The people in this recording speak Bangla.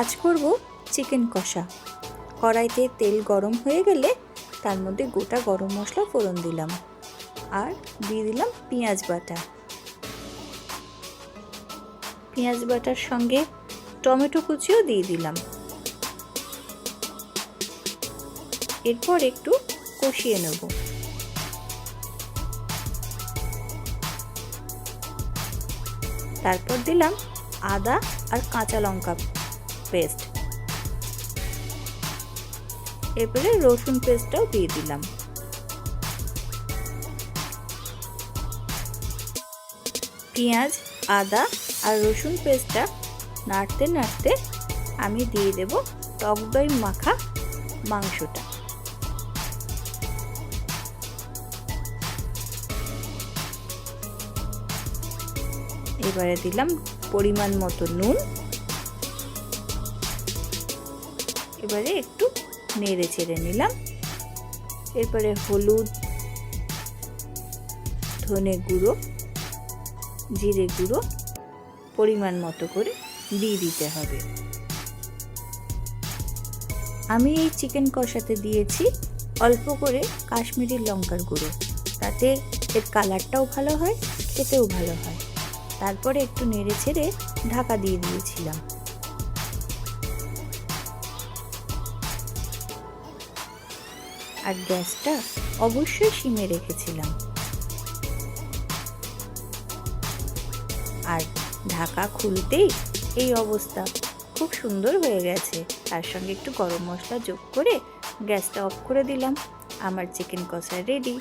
আজ করব চিকেন কষা। কড়াইতে তেল গরম হয়ে গেলে তার মধ্যে গোটা গরম মশলা ফোড়ন দিলাম আর দিয়ে দিলাম পেঁয়াজ বাটা। পেঁয়াজ বাটার সঙ্গে টমেটো কুচিও দিয়ে দিলাম। এরপর একটু কষিয়ে নেব। তারপর দিলাম আদা আর কাঁচা লঙ্কা পেস্ট। এরপরে রসুন পেস্টটাও দিয়ে দিলাম। পেঁয়াজ, আদা আর রসুন পেস্টটা নাড়তে নাড়তে আমি দিয়ে দেব টক দই মাখা মাংসটা। এবারে দিলাম পরিমাণ মতো নুন। এবারে একটু নেড়ে চেড়ে নিলাম। এরপরে হলুদ, ধনে গুঁড়ো, জিরে গুঁড়ো পরিমাণ মতো করে দিয়ে দিতে হবে। আমি এই চিকেন কষাতে দিয়েছি অল্প করে কাশ্মীরি লঙ্কার গুঁড়ো। তাতে এর কালারটাও ভালো হয়, খেতেও ভালো হয়। তারপরে একটু নেড়ে ছেড়ে ঢাকা দিয়ে দিয়েছিলাম। আর গ্যাসটা অবশ্যই সিমে রেখেছিলাম। আর ঢাকা খুলতেই এই অবস্থা খুব সুন্দর হয়ে গেছে। তার সঙ্গে একটু গরম মশলা যোগ করে গ্যাসটা অফ করে দিলাম। আমার চিকেন কষা রেডি